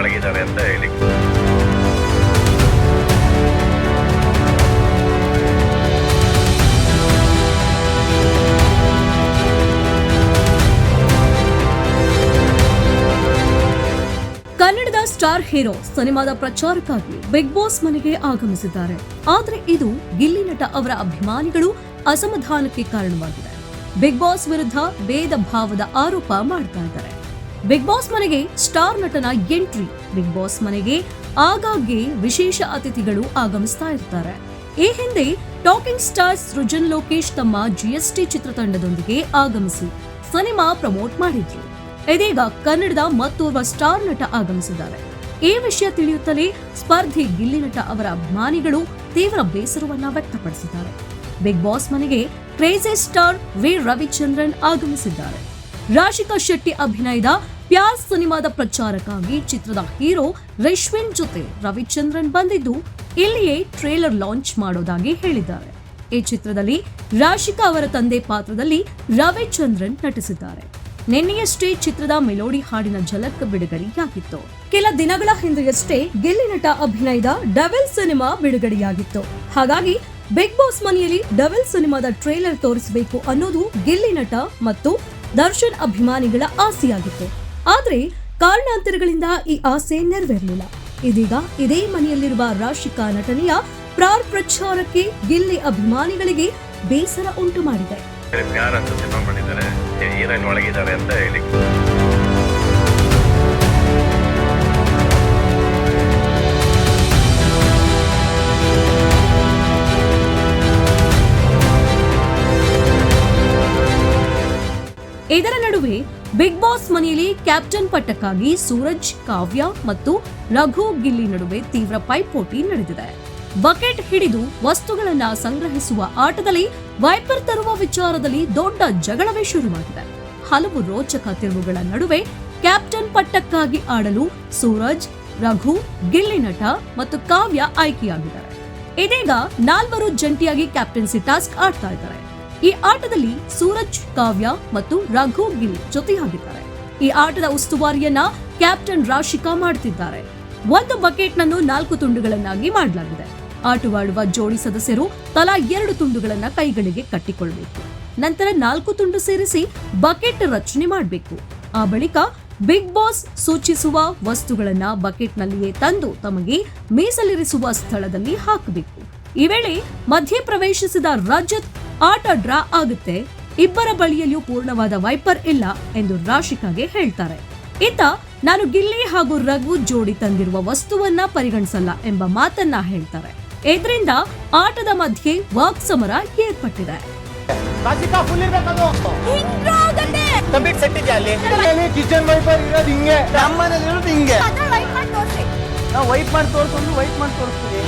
ಒಳಗಿದ್ದಾರೆ ಅಂತ ಹೇಳಿ. ಕನ್ನಡದ ಸ್ಟಾರ್ ಹೀರೋ ಸಿನಿಮಾದ ಪ್ರಚಾರಕ್ಕಾಗಿ ಬಿಗ್ ಬಾಸ್ ಮನೆಗೆ ಆಗಮಿಸಿದ್ದಾರೆ. ಆದರೆ ಇದು ಗಿಲ್ಲಿ ನಟ ಅವರ ಅಭಿಮಾನಿಗಳು ಅಸಮಾಧಾನಕ್ಕೆ ಕಾರಣವಾಗಿದೆ. ಬಿಗ್ ಬಾಸ್ ವಿರುದ್ಧ ಭೇದ ಭಾವದ ಆರೋಪ ಮಾಡ್ತಾ ಇದ್ದಾರೆ. ಬಿಗ್ ಬಾಸ್ ಮನೆಗೆ ಸ್ಟಾರ್ ನಟನ ಎಂಟ್ರಿ. ಬಿಗ್ ಬಾಸ್ ಮನೆಗೆ ಆಗಾಗ್ಗೆ ವಿಶೇಷ ಅತಿಥಿಗಳು ಆಗಮಿಸ್ತಾ ಇರ್ತಾರೆ. ಈ ಹಿಂದೆ ಟಾಕಿಂಗ್ ಸ್ಟಾರ್ ಸೃಜನ್ ಲೋಕೇಶ್ ತಮ್ಮ ಜಿಎಸ್ಟಿ ಚಿತ್ರತಂಡದೊಂದಿಗೆ ಆಗಮಿಸಿ ಸಿನಿಮಾ ಪ್ರಮೋಟ್ ಮಾಡಿದ್ರು. ಇದೀಗ ಕನ್ನಡದ ಮತ್ತೋರ್ವ ಸ್ಟಾರ್ ನಟ ಆಗಮಿಸಿದ್ದಾರೆ. ಈ ವಿಷಯ ತಿಳಿಯುತ್ತಲೇ ಸ್ಪರ್ಧಿ ಗಿಲ್ಲಿ ನಟ ಅವರ ಅಭಿಮಾನಿಗಳು ತೀವ್ರ ಬೇಸರವನ್ನ ವ್ಯಕ್ತಪಡಿಸಿದ್ದಾರೆ. ಬಿಗ್ ಬಾಸ್ ಮನೆಗೆ ಕ್ರೇಜಿ ಸ್ಟಾರ್ ವಿ ರವಿಚಂದ್ರನ್ ಆಗಮಿಸಿದ್ದಾರೆ. ರಾಶಿಕಾ ಶೆಟ್ಟಿ ಅಭಿನಯದ ಪ್ಯಾರ್ ಸಿನಿಮಾದ ಪ್ರಚಾರಕ್ಕಾಗಿ ಚಿತ್ರದ ಹೀರೋ ರಿಶ್ವಿನ್ ಜೊತೆ ರವಿಚಂದ್ರನ್ ಬಂದಿದ್ದು, ಇಲ್ಲಿಯೇ ಟ್ರೇಲರ್ ಲಾಂಚ್ ಮಾಡೋದಾಗಿ ಹೇಳಿದ್ದಾರೆ. ಈ ಚಿತ್ರದಲ್ಲಿ ರಾಶಿಕಾ ಅವರ ತಂದೆ ಪಾತ್ರದಲ್ಲಿ ರವಿಚಂದ್ರನ್ ನಟಿಸಿದ್ದಾರೆ. ನಿನ್ನೆಯಷ್ಟೇ ಚಿತ್ರದ ಮೆಲೋಡಿ ಹಾಡಿನ ಝಲಕ್ ಬಿಡುಗಡೆಯಾಗಿತ್ತು. ಕೆಲ ದಿನಗಳ ಹಿಂದೆಯಷ್ಟೇ ಗೆಲ್ಲಿ ನಟ ಅಭಿನಯದ ಡಬಲ್ ಸಿನಿಮಾ ಬಿಡುಗಡೆಯಾಗಿತ್ತು. ಹಾಗಾಗಿ ಬಿಗ್ ಬಾಸ್ ಮನೆಯಲ್ಲಿ ಡಬಲ್ ಸಿನಿಮಾದ ಟ್ರೇಲರ್ ತೋರಿಸಬೇಕು ಅನ್ನೋದು ಗೆಲ್ಲಿ ನಟ ಮತ್ತು ದರ್ಶನ್ ಅಭಿಮಾನಿಗಳ ಆಸೆಯಾಗಿತ್ತು. ಆದ್ರೆ ಕಾರಣಾಂತರಗಳಿಂದ ಈ ಆಸೆ ನೆರವೇರಲಿಲ್ಲ. ಇದೀಗ ಇದೇ ಮನೆಯಲ್ಲಿರುವ ರಾಶಿಕಾ ನಟನೆಯ ಪ್ರಾರ್ ಪ್ರಚಾರಕ್ಕೆ ಗಿಲ್ಲಿ ಅಭಿಮಾನಿಗಳಿಗೆ ಬೇಸರ ಉಂಟು ಮಾಡಿದೆ. ಅಂತ ಹೇಳಿ. ಇದರ ನಡುವೆ ಬಿಗ್ ಬಾಸ್ ಮನೆಯಲ್ಲಿ ಕ್ಯಾಪ್ಟನ್ ಪಟ್ಟಕ್ಕಾಗಿ ಸೂರಜ್, ಕಾವ್ಯ ಮತ್ತು ರಘು ಗಿಲ್ಲಿ ನಡುವೆ ತೀವ್ರ ಪೈಪೋಟಿ ನಡೆದಿದೆ. ಬಕೆಟ್ ಹಿಡಿದು ವಸ್ತುಗಳನ್ನ ಸಂಗ್ರಹಿಸುವ ಆಟದಲ್ಲಿ ವೈಪರ್ ತರುವ ವಿಚಾರದಲ್ಲಿ ದೊಡ್ಡ ಜಗಳವೇ ಶುರುವಾಗಿದೆ. ಹಲವು ರೋಚಕ ತಿರುವುಗಳ ನಡುವೆ ಕ್ಯಾಪ್ಟನ್ ಪಟ್ಟಕ್ಕಾಗಿ ಆಡಲು ಸೂರಜ್, ರಘು, ಗಿಲ್ಲಿ ನಟ ಮತ್ತು ಕಾವ್ಯ ಆಯ್ಕೆಯಾಗಿದ್ದಾರೆ. ಇದೀಗ ನಾಲ್ವರು ಜಂಟಿಯಾಗಿ ಕ್ಯಾಪ್ಟನ್ಸಿ ಟಾಸ್ಕ್ ಆಡ್ತಾ ಇದ್ದಾರೆ. ಈ ಆಟದಲ್ಲಿ ಸೂರಜ್, ಕಾವ್ಯ ಮತ್ತು ರಘು ಗಿಲ್ ಜೊತೆಯಾಗಿದ್ದಾರೆ. ಈ ಆಟದ ಉಸ್ತುವಾರಿಯನ್ನ ಕ್ಯಾಪ್ಟನ್ ರಾಶಿಕಾ ಮಾಡುತ್ತಿದ್ದಾರೆ ಒಂದು ಬಕೆಟ್ ನನ್ನು ನಾಲ್ಕು ತುಂಡುಗಳನ್ನಾಗಿ ಮಾಡಲಾಗಿದೆ. ಆಟವಾಡುವ ಜೋಡಿ ಸದಸ್ಯರು ತಲಾ ಎರಡು ತುಂಡುಗಳನ್ನ ಕೈಗಳಿಗೆ ಕಟ್ಟಿಕೊಳ್ಳಬೇಕು ನಂತರ ನಾಲ್ಕು ತುಂಡು ಸೇರಿಸಿ ಬಕೆಟ್ ರಚನೆ ಮಾಡಬೇಕು. ಆ ಬಳಿಕ ಬಿಗ್ ಬಾಸ್ ಸೂಚಿಸುವ ವಸ್ತುಗಳನ್ನ ಬಕೆಟ್ನಲ್ಲಿಯೇ ತಂದು ತಮಗೆ ಮೀಸಲಿರಿಸುವ ಸ್ಥಳದಲ್ಲಿ ಹಾಕಬೇಕು. ಈ ವೇಳೆ ಮಧ್ಯೆ ಪ್ರವೇಶಿಸಿದ ರಜತ್ ಆಟ ಡ್ರಾ ಆಗುತ್ತೆ. ಇಬ್ಬರ ಬಳಿಯಲ್ಲಿಯೂ ಪೂರ್ಣವಾದ ವೈಪರ್ ಇಲ್ಲ ಎಂದು ರಾಶಿಕಾಗೆ ಹೇಳ್ತಾರೆ. ಇತ್ತ ನಾನು ಗಿಲ್ಲಿ ಹಾಗೂ ರಘು ಜೋಡಿ ತಂದಿರುವ ವಸ್ತುವನ್ನ ಪರಿಗಣಿಸಲ್ಲ ಎಂಬ ಮಾತನ್ನ ಹೇಳ್ತಾರೆ. ಇದರಿಂದ ಆಟದ ಮಧ್ಯೆ ಏರ್ಪಟ್ಟಿದೆ. ನಾವು ವೈಟ್ ಮಾಡಿ ತೋರಿಸ್ಕೊಂಡು ವೈಟ್ ಮಾಡಿ ತೋರಿಸ್ತೀವಿ.